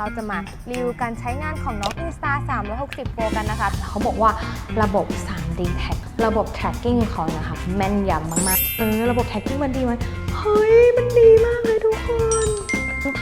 เราจะมารีวิวการใช้งานของน้อง Insta 360 Pro กันนะคะ เขาบอกว่าระบบ 3D Tag ระบบ tracking ของเขานะคะ แม่นยำมากๆ เออ ระบบ tracking มันดีไหมเฮ้ย มันดีมากเลยทุกคน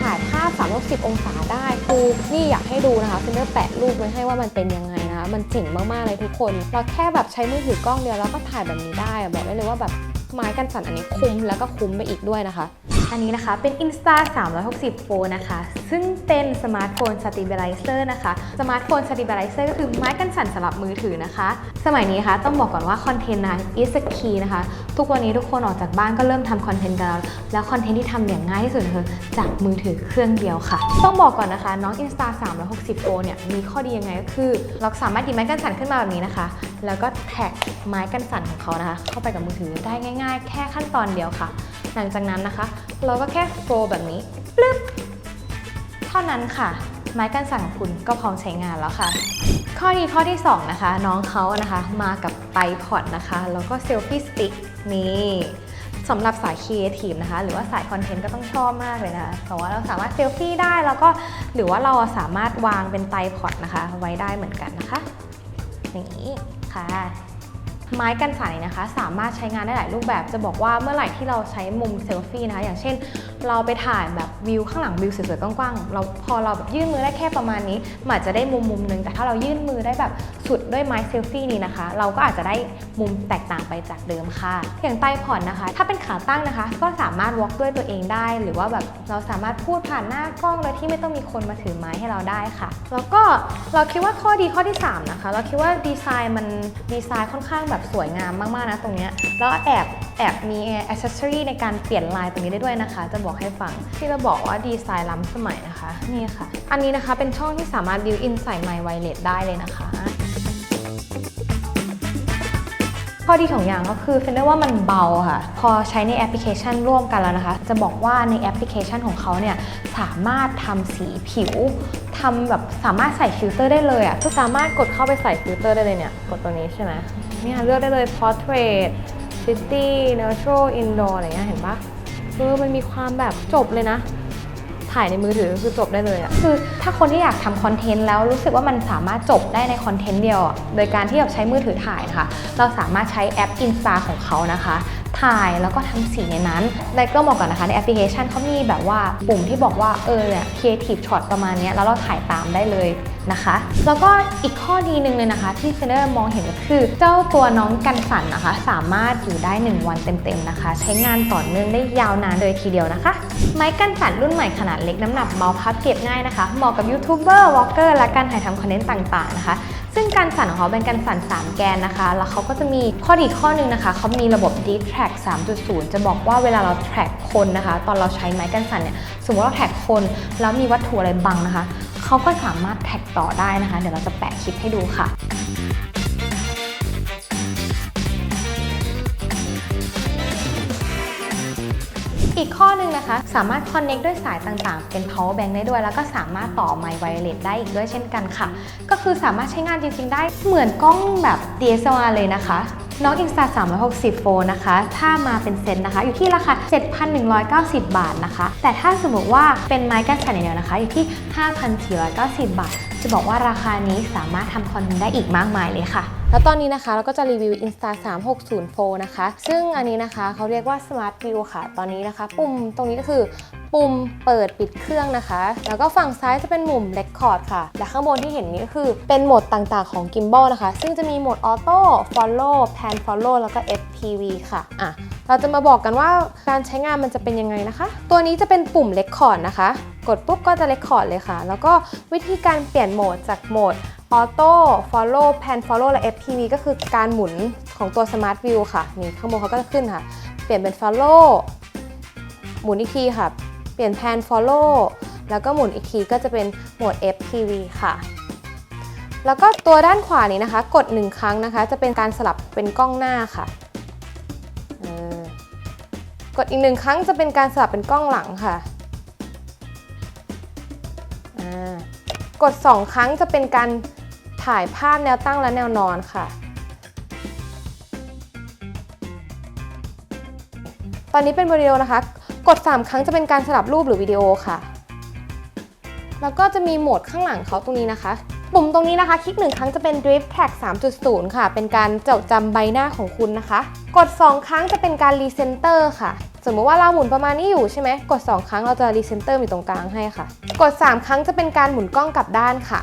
ถ่ายภาพ 360 องศาได้ คือนี่อยากให้ดูนะคะฟินเนอร์แปะรูปไว้ให้ว่ามันเป็นยังไงนะคะ มันเจ๋งมาก ๆ เลยทุกคน เราแค่แบบใช้มือถือกล้องเดียวแล้วก็ถ่ายแบบนี้ได้อะบอกได้เลยว่าแบบไม้กันสั่นอันนี้คุ้มแล้วก็คุ้มไปอีกด้วยนะคะ อันนี้นะคะเป็น Insta 360 Pro นะคะ ซึ่งเป็นสมาร์ทโฟน Stabilizer นะคะ สมาร์ทโฟน Stabilizer ก็คือไม้กันสั่นสำหรับมือถือนะคะ สมัยนี้นะคะต้องบอกก่อนว่าคอนเทนต์นะ is a key นะคะ ทุกวันนี้ทุกคนออกจากบ้านก็เริ่มทำคอนเทนต์กันแล้ว แล้วคอนเทนต์ที่ทำอย่างง่ายที่สุดคือจากมือถือเครื่องเดียวค่ะ ต้องบอกก่อนนะคะ น้อง Insta 360 Pro เนี่ยมีข้อดียังไงก็คือ เราสามารถหยิบไม้กันสั่นขึ้นมาแบบนี้นะคะ แล้วก็แท็กไม้กันสั่นของเขานะคะ เข้าไปกับมือถือได้ง่าย ๆ แค่ขั้นตอนเดียวค่ะ หลังจากนั้นนะคะ เราก็แค่โฟลแบบนี้ปึ๊บเท่านั้นค่ะ ไม้กันสั่นของคุณก็พร้อมใช้งานแล้วค่ะ ข้อดีข้อที่ 2 นะคะ น้องเขานะคะ มากับไตพอดนะคะ แล้วก็เซลฟี่สติ๊กนี่สำหรับสายครีเอทีฟนะคะ หรือว่าสายคอนเทนต์ก็ต้องชอบมากเลยนะคะเพราะว่าเราสามารถเซลฟี่ได้แล้วก็หรือว่าเราสามารถวางเป็นไตพอดนะคะ ไว้ได้เหมือนกันนะคะ อย่างนี้ค่ะ ไม้กันสายนะคะ สามารถใช้งานได้หลายรูปแบบ จะบอกว่าเมื่อไหร่ที่เราใช้มุมเซลฟี่นะคะ อย่างเช่นเราไปถ่ายแบบวิวข้างหลังวิวสวยๆกว้างๆเราพอเราแบบยื่นมือได้แค่ประมาณนี้มันอาจจะได้มุมมุมหนึงแต่ถ้าเรายื่นมือได้แบบสุดด้วยไม้เซลฟี่นี้นะคะ เราก็อาจจะได้มุมแตกต่างไปจากเดิมค่ะ อย่างไต้ผ่อนนะคะ ถ้าเป็นขาตั้งนะคะ ก็สามารถวอล์กด้วยตัวเองได้ หรือว่าแบบเราสามารถพูดผ่านหน้ากล้องโดยที่ไม่ต้องมีคนมาถือไม้ให้เราได้ค่ะ แล้วก็เราคิดว่าข้อดีข้อที่ 3 นะคะ เราคิดว่าดีไซน์มันดีไซน์ค่อนข้างแบบสวยงามมากๆนะตรงเนี้ยแล้วแอบ แอบมีอ c เซ s ซอรีในการเปลี่ยนลายตรงนี้ได้ด้วยนะคะ จะบอกให้ฟัง ที่เราบอกว่าดีไซน์ล้ำสมัยนะคะ นี่ค่ะ อันนี้นะคะเป็นช่องที่สามารถ build in ใส่ไมค์ไวเลสได้เลยนะคะ ข้อดีของอย่างก็คือเฟนได้ว่ามันเบาค่ะ พอใช้ในแอปพลิเคชันร่วมกันแล้วนะคะ จะบอกว่าในแอปพลิเคชันของเขาเนี่ยสามารถทำสีผิวทำแบบสามารถใส่ฟิลเตอร์ได้เลยอะ่ะก็สามารถกดเข้าไปใส่ฟิลเตอร์ได้เลยเนี่ย กดตัวนี้ใช่ไหมเนี่ยเลือกได้เลย portrait city natural indoor อะไรเงี้ยเห็นปะเออมันมีความแบบจบเลยนะ ถ่ายในมือถือคือจบได้เลยอะคือถ้าคนที่อยากทำคอนเทนต์แล้วรู้สึกว่ามันสามารถจบได้ในคอนเทนต์เดียว โดยการที่แบบใช้มือถือถ่ายนะคะ เราสามารถใช้แอป Insta ของเขานะคะ ถ่ายแล้วก็ทำสีในนั้นและก็บอกก่อนนะคะในแอปพลิเคชันเขามีแบบว่าปุ่มที่บอกว่าเออเนี่ย creative shot ประมาณนี้แล้วเราถ่ายตามได้เลยนะคะ แล้วก็อีกข้อดีหนึ่งเลยนะคะ ที่เซนเนอร์มองเห็นก็คือ เจ้าตัวน้องกันสันนะคะ สามารถอยู่ได้ 1 วันเต็มๆนะคะ ใช้งานต่อเนื่องได้ยาวนานเลยทีเดียวนะคะ ไม้กันสันรุ่นใหม่ขนาดเล็กน้ำหนักเบาพับเก็บง่ายนะคะเหมาะกับยูทูบเบอร์วอล์กเกอร์และการถ่ายทำคอนเทนต์ต่างๆนะคะ การสั่นของเขาเป็นการสั่น 3 แกนนะคะ แล้วเขาก็จะมีข้อดีข้อหนึงนะคะ เขามีระบบ Deep Track 3.0 จะบอกว่าเวลาเรา track คนนะคะ ตอนเราใช้ไม้กันสั่นเนี่ย สมมติเราแท็กคน แล้วมีวัตถุอะไรบังนะคะ เขาก็สามารถแท็กต่อได้นะคะ เดี๋ยวเราจะแปะคลิปให้ดูค่ะอีก ข้อหนึงนะคะ สามารถ connect ด้วยสายต่างๆ เป็น power bank ได้ด้วย แล้วก็สามารถต่อไมค์ไวเลสได้อีกด้วยเช่นกันค่ะ ก็คือสามารถใช้งานจริง ๆ ได้เหมือนกล้องแบบ DSLR เลยนะคะน้อง Insta 360 Pro นะคะ ถ้ามาเป็นเซตนะคะ อยู่ที่ราคา 7,190 บาทนะคะ แต่ถ้าสมมติว่าเป็นไม้กันสั่นอย่างเดียวนะคะ อยู่ที่ 5,490 บาท จะบอกว่าราคานี้สามารถทำคอนเทนต์ได้อีกมากมายเลยค่ะ แล้วตอนนี้นะคะเราก็จะรีวิว Insta 360 Pro นะคะ ซึ่งอันนี้นะคะเขาเรียกว่า Smart View ค่ะ ตอนนี้นะคะ ปุ่มตรงนี้ก็คือ ปุ่มเปิดปิดเครื่องนะคะ แล้วก็ฝั่งซ้ายจะเป็นมุม Record ค่ะ และข้างบนที่เห็นนี้ก็คือเป็นโหมดต่างๆของ Gimbal นะคะ ซึ่งจะมีโหมด Auto Follow Pan Follow แล้วก็ FPV ค่ะอะเราจะมาบอกกันว่าการใช้งานมันจะเป็นยังไงนะคะ ตัวนี้จะเป็นปุ่ม Record นะคะ กดปุ๊บก็จะ Record เลยค่ะ แล้วก็วิธีการเปลี่ยนโหมดจากโหมด Auto Follow Pan Follow และ FPV ก็คือการหมุนของตัว Smart View ค่ะ นี่ข้างบนเขาก็จะขึ้นค่ะ เปลี่ยนเป็น Follow หมุนอีกทีค่ะ เปลี่ยน Pan Follow แล้วก็หมุนอีกทีก็จะเป็นโหมด FPV ค่ะ แล้วก็ตัวด้านขวานี้นะคะ กด 1 ครั้งนะคะ จะเป็นการสลับเป็นกล้องหน้าค่ะ กดอีกหนึ่งครั้งจะเป็นการสลับเป็นกล้องหลังค่ะ กด 2 ครั้งจะเป็นการถ่ายภาพแนวตั้งและแนวนอนค่ะตอนนี้เป็นวิดีโอนะคะ กด 3 ครั้งจะเป็นการสลับรูปหรือวิดีโอค่ะ แล้วก็จะมีโหมดข้างหลังเขาตรงนี้นะคะ ปุ่มตรงนี้นะคะ คลิกหนึ่งครั้งจะเป็น Drift Tag 3.0 ค่ะ เป็นการจดจำใบหน้าของคุณนะคะ กด 2 ครั้งจะเป็นการ Recenter ค่ะ สมมติว่าเราหมุนประมาณนี้อยู่ใช่ไหม กด 2 ครั้งเราจะ Recenter อยู่ตรงกลางให้ค่ะ กด 3 ครั้งจะเป็นการหมุนกล้องกลับด้านค่ะ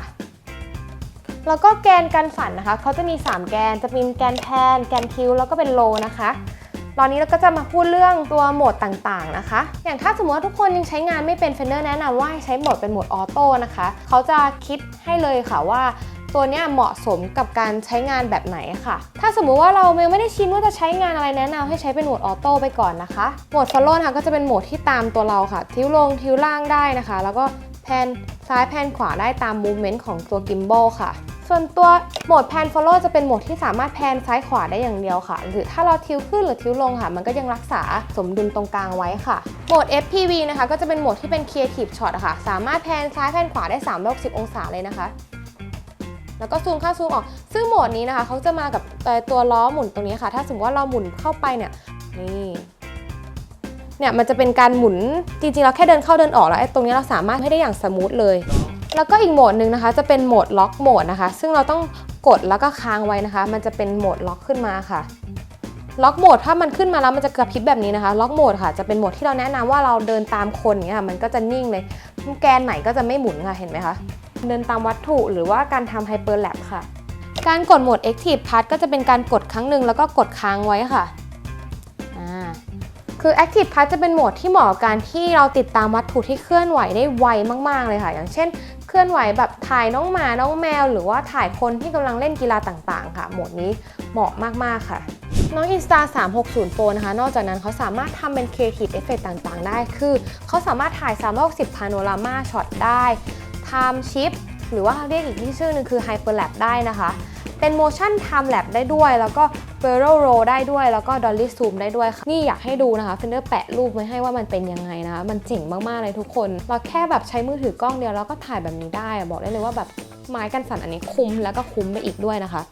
แล้วก็แกนกันสั่นนะคะ เขาจะมี 3 แกน จะเป็นแกนแพน แกนทิวแล้วก็เป็นโลนะคะ ตอนนี้เราก็จะมาพูดเรื่องตัวโหมดต่างๆนะคะ อย่างถ้าสมมติว่าทุกคนยังใช้งานไม่เป็น Fender แนะนำว่าให้ใช้โหมดเป็นโหมดออโต้นะคะ เขาจะคิดให้เลยค่ะว่าตัวนี้เหมาะสมกับการใช้งานแบบไหนค่ะ ถ้าสมมุติว่าเรายังไม่ได้ชินว่าจะใช้งานอะไรแนะนำให้ใช้เป็นโหมดออโต้ไปก่อนนะคะ โหมด follow นะคะก็จะเป็นโหมดที่ตามตัวเราค่ะ ทิ้วลงทิ้วล่างได้นะคะ แล้วก็ แพนซ้ายแพนขวาได้ตาม movement ของตัว gimbal ค่ะ ส่วนตัวโหมด pan follow จะเป็นโหมดที่สามารถแพนซ้ายขวาได้อย่างเดียวค่ะ หรือถ้าเราทิวขึ้นหรือทิวลงค่ะ มันก็ยังรักษาสมดุลตรงกลางไว้ค่ะ โหมด FPV นะคะ ก็จะเป็นโหมดที่เป็น creative shot อะค่ะ สามารถแพนซ้ายแพนขวาได้360 องศาเลยนะคะแล้วก็ซูมเข้าซูมออก ซึ่งโหมดนี้นะคะเขาจะมากับตัวล้อหมุนตรงนี้ค่ะ ถ้าสมมติว่าเราหมุนเข้าไปเนี่ย นี่ เนี่ยมันจะเป็นการหมุนจริงๆเราแค่เดินเข้าเดินออกแล้วไอ้ตรงนี้เราสามารถให้ได้อย่างสมูทเลย แล้วก็อีกโหมดหนึ่งนะคะ จะเป็นโหมดล็อกโหมดนะคะ ซึ่งเราต้องกดแล้วก็ค้างไว้นะคะ มันจะเป็นโหมดล็อกขึ้นมาค่ะล็อกโหมดถ้ามันขึ้นมาแล้วมันจะกระพริบแบบนี้นะคะล็อกโหมดค่ะจะเป็นโหมดที่เราแนะนำว่าเราเดินตามคนอย่างเงี้ยค่ะมันก็จะนิ่งเลยแกนไหนก็จะไม่หมุนค่ะเห็นไหมคะเดินตามวัตถุหรือว่าการทำไฮเปอร์แลปค่ะ การกดโหมด Active Part ก็จะเป็นการกดครั้งหนึ่งแล้วก็กดค้างไว้ค่ะ คือ Active Part จะเป็นโหมดที่เหมาะกับการที่เราติดตามวัตถุที่เคลื่อนไหวได้ไวมาก ๆ เลยค่ะ อย่างเช่น เคลื่อนไหวแบบถ่ายน้องหมา น้องแมว หรือว่าถ่ายคนที่กำลังเล่นกีฬาต่าง ๆ ค่ะ โหมดนี้เหมาะมาก ๆ ค่ะน้อง Insta 360 Pro นะคะ นอกจากนั้นเขาสามารถทำเป็น Creative Effect ต่างๆ ได้ คือเขาสามารถถ่าย 360 Panorama Shot ได้ Time Shift หรือว่าเรียกอีกที่ชื่อนึงคือ Hyperlapse ได้นะคะ เป็น motion time lapse ได้ด้วย แล้วก็ barrel roll ได้ด้วย แล้วก็ dolly zoom ได้ด้วยค่ะ นี่อยากให้ดูนะคะ Fender แปะรูปไว้ให้ว่ามันเป็นยังไงนะคะ มันเจ๋งมากๆเลยทุกคน เราแค่แบบใช้มือถือกล้องเดียวแล้วก็ถ่ายแบบนี้ได้ บอกได้เลยว่าแบบไม้กันสั่นอันนี้คุ้มแล้วก็คุ้มไปอีกด้วยนะคะ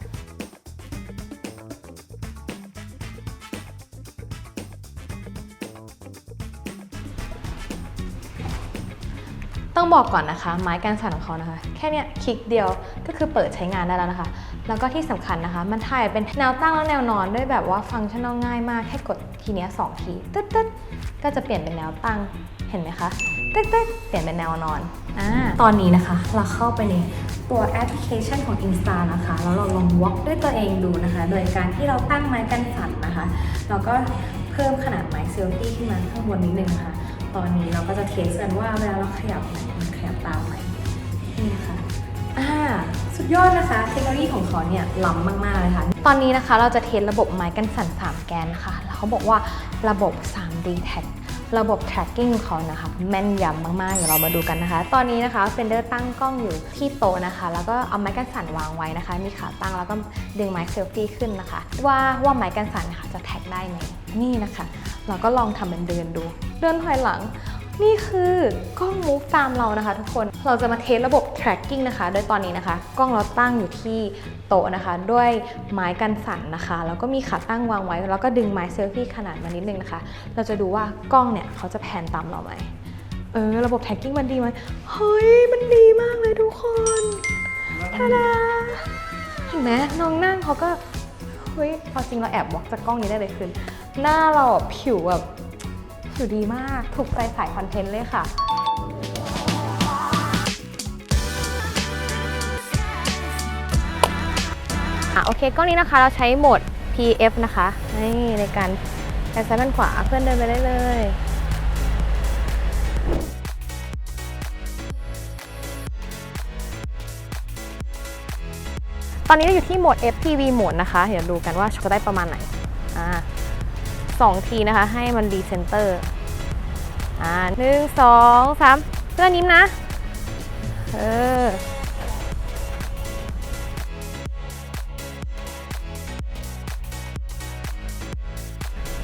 ต้องบอกก่อนนะคะ ไม้กันสั่นของเขานะคะ แค่เนี้ยคลิกเดียวก็คือเปิดใช้งานได้แล้วนะคะ แล้วก็ที่สำคัญนะคะ มันถ่ายเป็นแนวตั้งและแนวนอนด้วยแบบว่าฟังก์ชันนอลง่ายมาก แค่กดทีเนี้ยสองทีตึ๊ดตึ๊ดก็จะเปลี่ยนเป็นแนวตั้ง เห็นไหมคะ ตึ๊ดตึ๊ดเปลี่ยนเป็นแนวนอนอ่าตอนนี้นะคะ เราเข้าไปในตัวแอปพลิเคชันของ Insta นะคะ แล้วเราลองวอล์กด้วยตัวเองดูนะคะ โดยการที่เราตั้งไม้กันสั่นนะคะเราก็เพิ่มขนาดไม้เซลฟี่ขึ้นมาข้างบนนิดนึงนะคะ ตอนนี้เราก็จะเทสกันว่าเวลาเราขยับไหนมันขยับตามไหมนี่นะคะ อ่าสุดยอดนะคะ เทคโนโลยีของเขาเนี่ยล้ำมาก ๆ เลยค่ะ ตอนนี้นะคะเราจะเทสระบบไม้กันสั่น 3 แกนนะคะแล้วเขาบอกว่าระบบ 3D Tag ระบบ tracking ของเขานะคะแม่นยำมาก ๆ เดี๋ยวเรามาดูกันนะคะ ตอนนี้นะคะเฟนเดอร์ตั้งกล้องอยู่ที่โต๊ะนะคะ แล้วก็เอาไม้กันสั่นวางไว้นะคะ มีขาตั้งแล้วก็ดึงไม้เซลฟี่ขึ้นนะคะ ว่าว่าไม้กันสั่นนะคะจะแท็กได้ไหมนี่นะคะ เราก็ลองทำเป็นเดินดู เดินถอยหลัง นี่คือกล้องมูฟตามเรานะคะทุกคน เราจะมาเทสระบบ tracking นะคะ โดยตอนนี้นะคะ กล้องเราตั้งอยู่ที่โต๊ะนะคะ ด้วยไม้กันสั่นนะคะ แล้วก็มีขาตั้งวางไว้ แล้วก็ดึงไม้เซลฟี่ขนาดมานิดนึงนะคะ เราจะดูว่ากล้องเนี่ยเขาจะแพนตามเราไหม เออ ระบบ tracking มันดีไหมเฮ้ย มันดีมากเลยทุกคนทาดาเห็นไหมน้องนั่งเขาก็ เฮ้ยพอจริงเราแอบวอกจากกล้องนี้ได้เลยคือหน้าเราผิวแบบ ผิวดีมากถูกใจสายคอนเทนต์เลยค่ะอะโอเคกล้องนี้นะคะเราใช้โหมด PF นะคะนี่ในการแอนซ้ายด้านขวาเพื่อนเดินไปได้เลยตอนนี้เราอยู่ที่โหมด FPV โหมดนะคะ เดี๋ยวดูกันว่าจะได้ประมาณไหน อ่าสองทีนะคะ ให้มันดีเซนเตอร์อ่าหนึ่งสองสามเพื่อนิ้มนะ เออ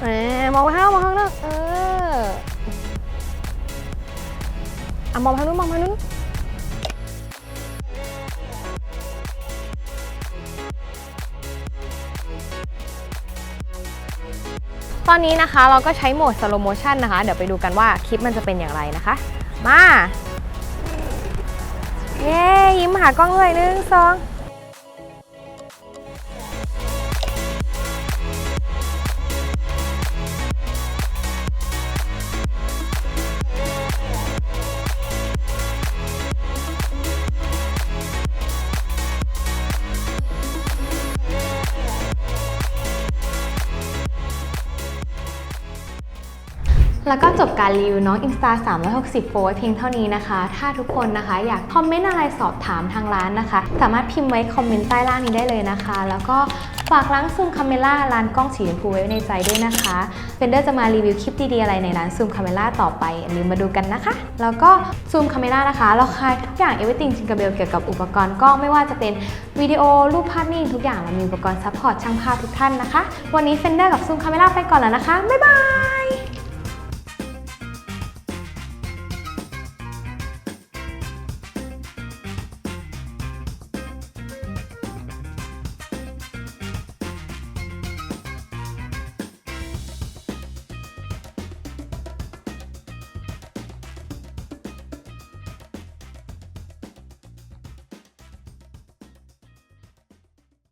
เออมองไปข้างนอกมองข้างนอกเอออะมองไปทางนู้นมองไปทางนู้น ตอนนี้นะคะเราก็ใช้โหมดสโลโมชันนะคะ เดี๋ยวไปดูกันว่าคลิปมันจะเป็นอย่างไรนะคะ มา เย้ยิ้มหากล้องเลยหนึ่งสอง แล้วก็จบการรีวิวน้อง Insta 360 Pro เพียงเท่านี้นะคะ ถ้าทุกคนนะคะอยากคอมเมนต์อะไรสอบถามทางร้านนะคะ สามารถพิมพ์ไว้คอมเมนต์ใต้ล่างนี้ได้เลยนะคะ แล้วก็ฝากร้านซูมคาเมล่าร้านกล้องสีชมพูไว้ในใจด้วยนะคะเฟนเดอร์จะมารีวิวคลิปดีๆอะไรในร้านซูมคาเมล่าต่อไปอย่าลืมมาดูกันนะคะ แล้วก็ซูมคาเมล่านะคะ เราขายทุกอย่าง everything จิงก b เบลเกี่ยวกับอุปกรณ์กล้องไม่ว่าจะเป็นวิดีโอรูปภาพนิ่งทุกอย่างเรามีอุปกรณ์ซัพพอร์ตช่างภาพทุกท่านนะคะ วันนี้เฟนเดอร์กับซูมคาเมล่าไปก่อนแล้วนะคะบ๊ายบาย